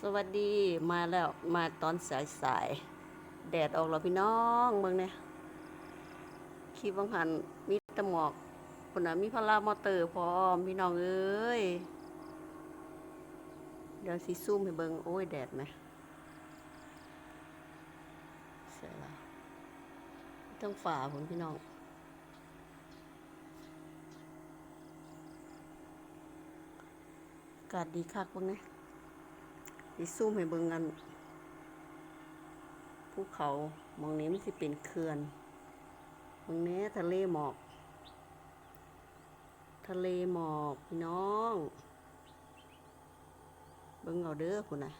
สวัสดีมาแล้วมาตอนสายสายๆแดดออกแล้วพี่น้องเมืองเนี่ยขี่บังหันมีตะหมอกคนน่ะมีพลามอเตอร์พร้อมพี่น้องเอ้ยเดี๋ยวสิซูมให้เบิงโอ้ยแดดไหมเสียละต้องฝ่าผมพี่น้องอากาศดีคักเบิ่งนี่ย ดิซูมให้เบิ่งกันภูเขามองนี้มันสิเป็นเขื่อนมองนี้ทะเลหมอก ทะเลหมอกพี่น้อง เบิ่งเอาเด้อพุ่นน่ะ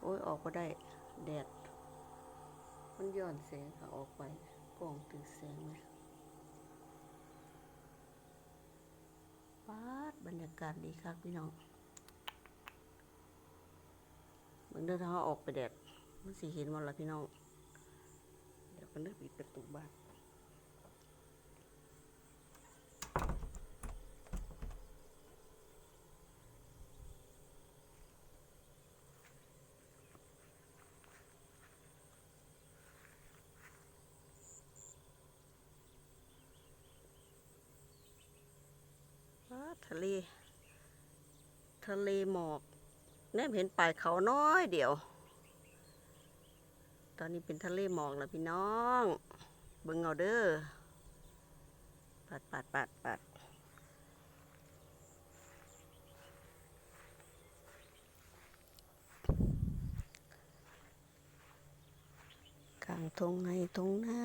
โอ้ยออกก็ได้แดด มันย้อนแสงก็ออกไปกล้องตึงแสงไหมปาดบรรยากาศดีครับพี่น้อง เหมือนเดินทาออกไปแดดมันสีเห็นหมันละพี่น้องเดี๋ยวกันเลือกปิดประตูบ้านทะเล ทะเลหมอก แนบเห็นปลายเขาน้อยเดียว ตอนนี้เป็นทะเลหมอกแล้วพี่น้อง เบิ่งเอาเด้อปัดปัดปัดปัดกลางทงในทงหน้า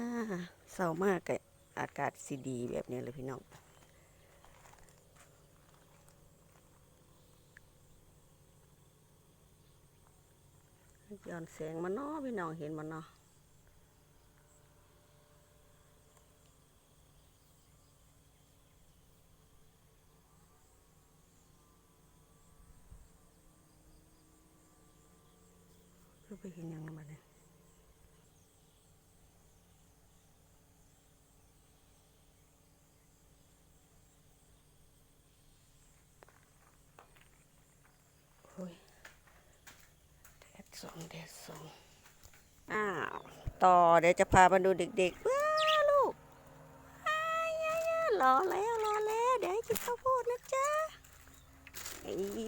เศร้ามากกะอากาศสีดีแบบนี้เลยพี่น้อง ย้อนแสงมันเนาะพี่น้องเห็นมันเนาะไปเห็นยังไงมาเนี่ยโอ้ย แดด สองแดดสองอ้าว ต่อเดี๋ยวจะพามาดูเด็กๆว้าลูกอ้ายยารอแล้วรอแล้ว เดี๋ยวให้กินข้าวโพดนะจ๊ะอี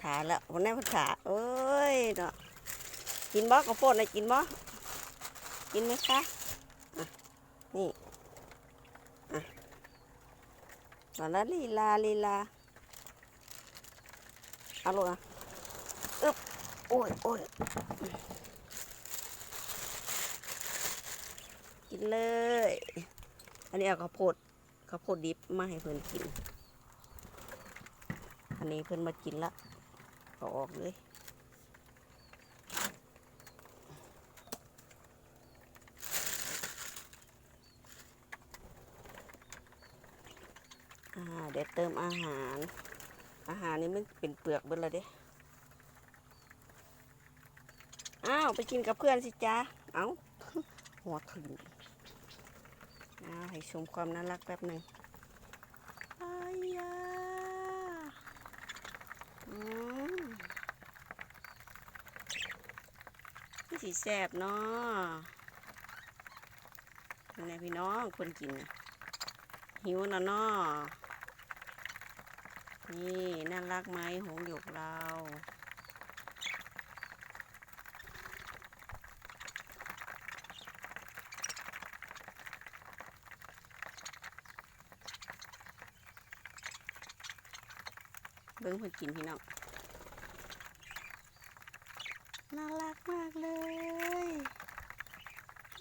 ขาละวันนี้มันขาเอ้ยเนาะกินบ่ข้าวโพดนะกินบ่กินไหมคะอะนี่อะมาแล้วลีลาลีลาเอาลูกอะ โอ้ยโอ้ยกินเลย อันนี้เอาข้าวโพดข้าวโพดดิบมาให้เพื่อนกิน อันนี้เพื่อนมากินละเอาออกเลยเดี๋ยวเติมอาหาร อาหารนี่มันเป็นเปลือกเบิดและเด้ อ้าวไปกินกับเพื่อนสิจ๊ะเอาหัวถึงอ้าวให้ชมความน่ารักแป๊บหนึ่งอายาอืมนี่สีแสบเนาะนไงพี่น้องคนกินนะหิวนะเนาะนี่น่ารักไหมหงหยกเรา เบิ้งเพิ่นกินพี่น้องน่ารักมากเลย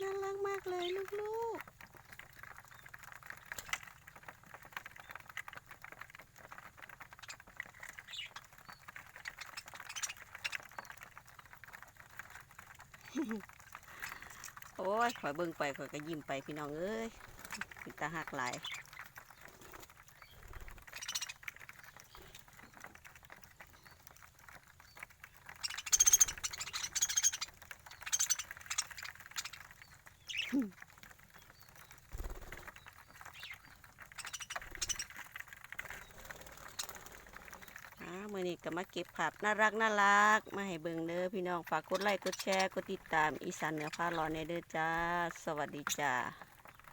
น่ารักมากเลยลูกๆโอ้ย ข่อยเบิ่งไป ข่อยก็ยิ้มไปพี่น้องเอ้ยตาหักหลาย มื่อนี้ก็มาเก็บภาพน่ารักน่ารักมาให้เบิ่งเด้อพี่น้องฝากกดไลค์กดแชร์กดติดตามอีสานเหนือพาร้อนในเด้อจ้า สวัสดีจ้า